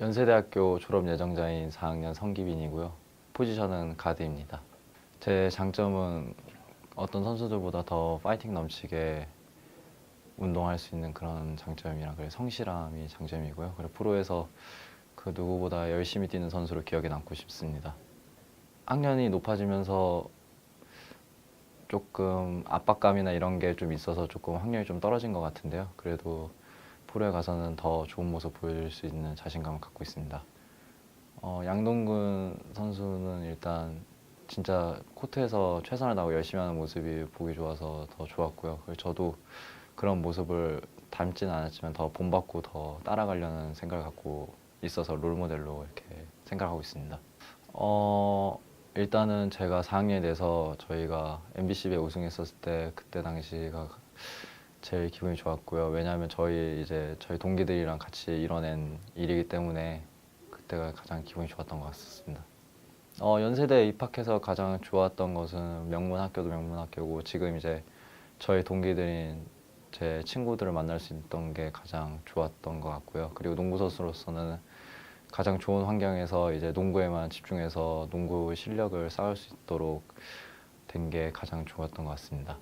연세대학교 졸업 예정자인 4학년 성기빈이고요. 포지션은 가드입니다. 제 장점은 어떤 선수들보다 더 파이팅 넘치게 운동할 수 있는 그런 장점이랑 그리고 성실함이 장점이고요. 그리고 프로에서 그 누구보다 열심히 뛰는 선수로 기억에 남고 싶습니다. 학년이 높아지면서 조금 압박감이나 이런 게 좀 있어서 조금 확률이 좀 떨어진 것 같은데요. 그래도 프로에 가서는 더 좋은 모습 보여줄 수 있는 자신감을 갖고 있습니다. 어, 양동근 선수는 일단 진짜 코트에서 최선을 다하고 열심히 하는 모습이 보기 좋아서 더 좋았고요. 저도 그런 모습을 닮지는 않았지만 더 본받고 더 따라가려는 생각을 갖고 있어서 롤모델로 이렇게 생각하고 있습니다. 어, 일단은 제가 4학년에 돼서 저희가 MBC배 우승했었을 때 그때 당시가 제일 기분이 좋았고요. 왜냐하면 저희 이제 저희 동기들이랑 같이 이뤄낸 일이기 때문에 그때가 가장 기분이 좋았던 것 같습니다. 어, 연세대 입학해서 가장 좋았던 것은 명문 학교도 명문 학교고 지금 이제 저희 동기들인 제 친구들을 만날 수 있던 게 가장 좋았던 것 같고요. 그리고 농구 선수로서는 가장 좋은 환경에서 이제 농구에만 집중해서 농구 실력을 쌓을 수 있도록 된 게 가장 좋았던 것 같습니다.